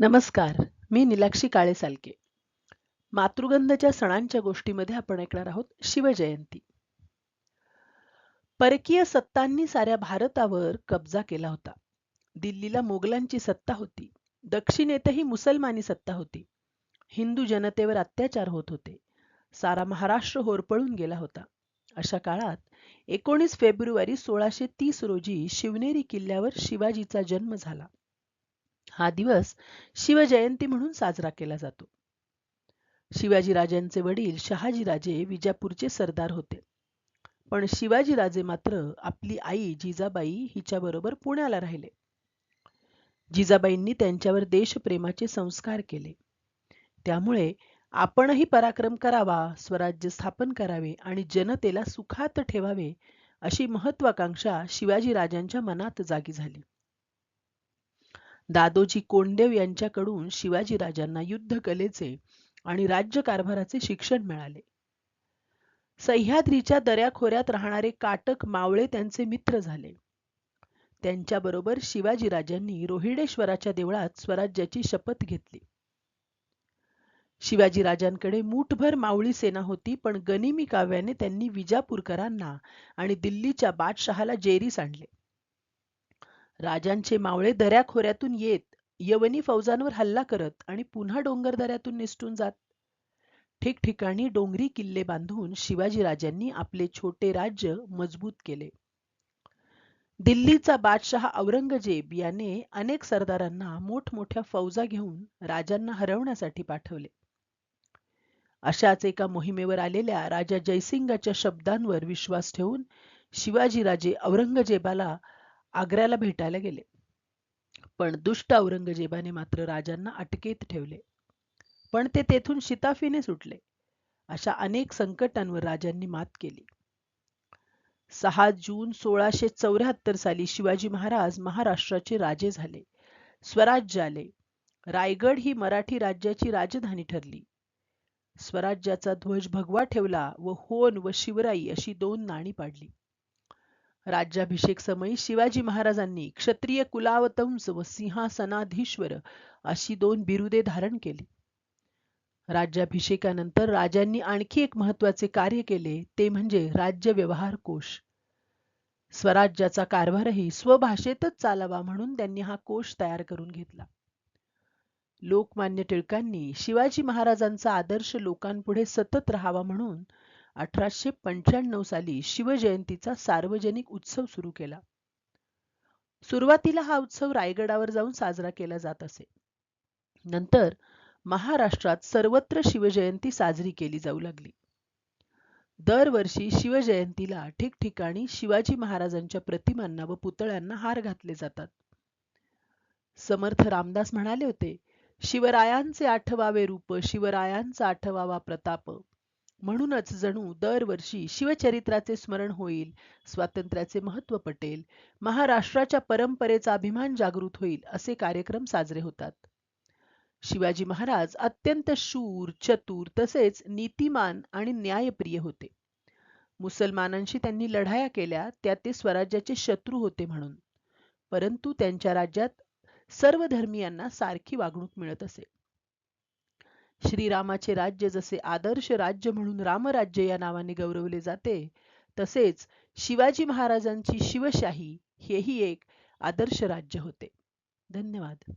नमस्कार मी निलाक्षी काळे सालके. मातृगंधच्या सणांच्या गोष्टीमध्ये आपण ऐकणार आहोत शिवजयंती. परकीय सत्तांनी साऱ्या भारतावर कब्जा केला होता. दिल्लीला मोगलांची सत्ता होती. दक्षिणेतही मुसलमानी सत्ता होती. हिंदू जनतेवर अत्याचार होत होते. सारा महाराष्ट्र होरपळून गेला होता. अशा काळात एकोणीस फेब्रुवारी सोळाशे तीस रोजी शिवनेरी किल्ल्यावर शिवाजीचा जन्म झाला. हा दिवस शिवजयंती म्हणून साजरा केला जातो. शिवाजीराजांचे वडील शहाजीराजे विजापूरचे सरदार होते. पण शिवाजीराजे मात्र आपली आई जिजाबाई हिच्याबरोबर पुण्याला राहिले. जिजाबाईंनी त्यांच्यावर देशप्रेमाचे संस्कार केले. त्यामुळे आपणही पराक्रम करावा स्वराज्य स्थापन करावे आणि जनतेला सुखात ठेवावे अशी महत्वाकांक्षा शिवाजीराजांच्या मनात जागी झाली. दादोजी कोंडदेव यांच्याकडून शिवाजीराजांना युद्धकलेचे आणि राज्यकारभाराचे शिक्षण मिळाले. सह्याद्रीच्या दऱ्याखोऱ्यात राहणारे काटक मावळे त्यांचे मित्र झाले. त्यांच्याबरोबर शिवाजीराजांनी रोहिडेश्वराच्या देवळात स्वराज्याची शपथ घेतली. शिवाजीराजांकडे मूठभर मावळी सेना होती पण गनिमी काव्याने त्यांनी विजापूरकरांना आणि दिल्लीच्या बादशहाला जेरीस आणले. राजांचे मावळे दऱ्याखोऱ्यातून येत यवनी फौजांवर हल्ला करत आणि पुन्हा डोंगर दऱ्यातून निसटून जात. ठिकठिकाणी डोंगरी किल्ले बांधून शिवाजीराजांनी आपले छोटे राज्य मजबूत केले. दिल्लीचा बादशहा औरंगजेब याने अनेक सरदारांना मोठमोठ्या फौजा घेऊन राजांना हरवण्यासाठी पाठवले. अशाच एका मोहिमेवर आलेल्या राजा जयसिंगाच्या शब्दांवर विश्वास ठेवून शिवाजीराजे औरंगजेबाला आग्र्याला भेटायला गेले. पण दुष्ट औरंगजेबाने मात्र राजांना अटकेत ठेवले. पण ते तेथून शिताफीने सुटले. अशा अनेक संकटांवर राजांनी मात केली. सहा जून सोळाशे चौऱ्याहत्तर साली शिवाजी महाराज महाराष्ट्राचे राजे झाले. स्वराज्य आले. रायगड ही मराठी राज्याची राजधानी ठरली. स्वराज्याचा ध्वज भगवा ठेवला व होन व शिवराई अशी दोन नाणी पाडली. राज्याभिषेक समयी शिवाजी महाराजांनी क्षत्रिय कुलावतंस व सिंहासनाधीश्वर अशी दोन बिरुदे धारण केली. राज्याभिषेकानंतर राजांनी आणखी एक महत्त्वाचे कार्य केले ते म्हणजे राज्य व्यवहार कोश स्वराज्याचा कारभारही स्वभाषेतच चालावा म्हणून त्यांनी हा कोश तयार करून घेतला. लोकमान्य टिळकांनी शिवाजी महाराजांचा आदर्श लोकांपुढे सतत राहावा म्हणून अठराशे पंच्याण्णव साली शिवजयंतीचा सार्वजनिक उत्सव सुरू केला. सुरुवातीला हा उत्सव रायगडावर जाऊन साजरा केला जात असे. नंतर महाराष्ट्रात सर्वत्र शिवजयंती साजरी केली जाऊ लागली. दरवर्षी शिवजयंतीला ठिकठिकाणी शिवाजी महाराजांच्या प्रतिमांना व पुतळ्यांना हार घातले जातात. समर्थ रामदास म्हणाले होते शिवरायांचे आठवावे रूप शिवरायांचा आठवावा प्रताप म्हणूनच जणू दरवर्षी शिवचरित्राचे स्मरण होईल स्वातंत्र्याचे महत्त्व पटेल महाराष्ट्राच्या परंपरेचा अभिमान जागृत होईल असे कार्यक्रम साजरे होतात. शिवाजी महाराज अत्यंत शूर चतुर तसेच नीतिमान आणि न्यायप्रिय होते. मुसलमानांशी त्यांनी लढाया केल्या त्या ते स्वराज्याचे शत्रू होते म्हणून. परंतु त्यांच्या राज्यात सर्व धर्मियांना सारखी वागणूक मिळत असे. श्रीरामाचे राज्य जसे आदर्श राज्य म्हणून रामराज्य या नावाने गौरवले जाते तसेच शिवाजी महाराजांची शिवशाही हेही एक आदर्श राज्य होते. धन्यवाद.